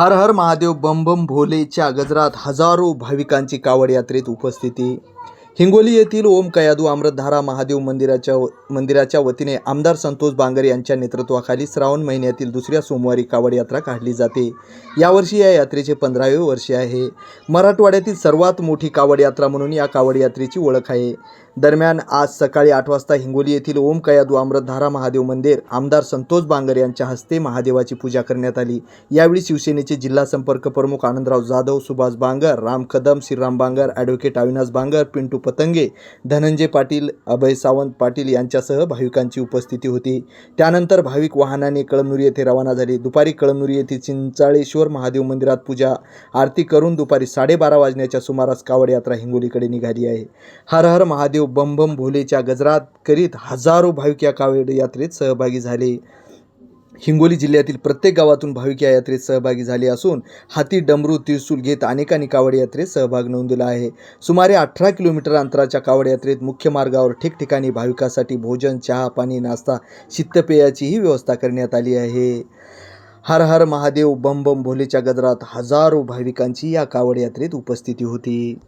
हर हर महादेव बम बम भोलेच्या गजरात हजारो भाविकांची कावड यात्रेत उपस्थिती. हिंगोली येथील ओम कयादू अमृतधारा महादेव मंदिराच्या मंदिराच्या वतीने आमदार संतोष बांगर यांच्या नेतृत्वाखाली श्रावण महिन्यातील दुसऱ्या सोमवारी कावड यात्रा काढली जाते. यावर्षी या यात्रेचे पंधरावे वर्ष आहे. मराठवाड्यातील सर्वात मोठी कावड यात्रा म्हणून या कावड यात्रेची ओळख आहे. दरम्यान आज सकाळी आठ वाजता हिंगोली येथील ओम कयादू अमृतधारा महादेव मंदिर आमदार संतोष बांगर यांच्या हस्ते महादेवाची पूजा करण्यात आली. यावेळी शिवसेनेचे जिल्हा संपर्क प्रमुख आनंदराव जाधव सुभाष बांगर राम कदम श्रीराम बांगर ॲडव्होकेट अविनाश बांगर पिंटू पतंगे धनंजय पाटील अभय सावंत पाटील यांच्यासह भाविकांची उपस्थिती होती. त्यानंतर भाविक वाहनाने कळमनुरी येथे रवाना झाली. दुपारी कळमनुरी येथे चिंचाळेश्वर महादेव मंदिरात पूजा आरती करून दुपारी साडेबारा वाजण्याच्या सुमारास कावड यात्रा हिंगोलीकडे निघाली आहे. हर हर महादेव बम बम भोलेच्या गजरात करीत हजारो भाविक या कावड यात्रेत सहभागी झाले. हिंगोली जिल्ह्यातील प्रत्येक गावातून भाविक या यात्रेत सहभागी झाले असून हाती डमरू त्रिशूल घेत अनेकांनी कावड यात्रेत सहभाग नोंदवला आहे. सुमारे अठरा किलोमीटर अंतराच्या कावड यात्रेत मुख्य मार्गावर ठिकठिकाणी भाविकांसाठी भोजन चहा पाणी नाश्ता शीतपेयाचीही व्यवस्था करण्यात आली आहे. हर हर महादेव बम बम भोलेच्या गजरात हजारो भाविकांची या कावड यात्रेत उपस्थिती होती.